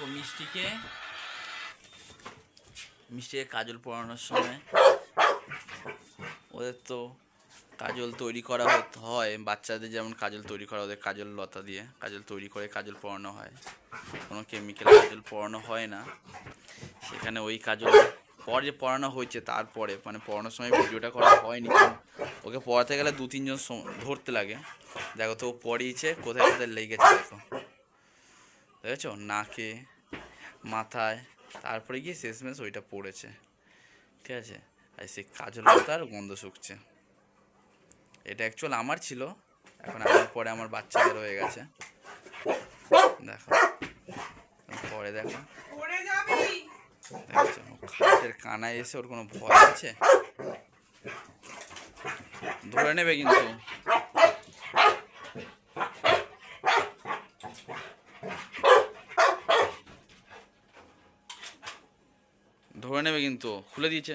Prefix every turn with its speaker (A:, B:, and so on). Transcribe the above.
A: দেখো মিষ্টিকে মিষ্টিকে কাজল পরানোর সময় ওদের তো কাজল তৈরি করা হয়। বাচ্চাদের যেমন কাজল তৈরি করা, ওদের কাজল লতা দিয়ে কাজল তৈরি করে কাজল পরানো হয়। কোনো কেমিক্যাল কাজল পরানো হয় না। সেখানে ওই কাজল পর যে পড়ানো হয়েছে তারপরে মানে পড়ানোর সময় ভিডিওটা করা হয়নি ওকে পড়াতে গেলে দু তিনজন ধরতে লাগে। দেখো তো পড়িয়েছে, কোথায় কোথায় লেগেছে দেখো। দেখেছ? নাকে মাথায় তারপরে গিয়ে শেষমেশ ওইটা পড়েছে। ঠিক আছে? আর সেই কাজল তার গন্ধ শুকছে। এটা অ্যাকচুয়াল আমার ছিল এখন আমার পরে আমার বাচ্চাদের হয়ে গেছে। দেখো। পরে দেখো। খাটের কানায় এসে ওর কোনো ভয় আছে? ধরে নেবে কিন্তু। ধরে নেবে কিন্তু খুলে দিয়েছে।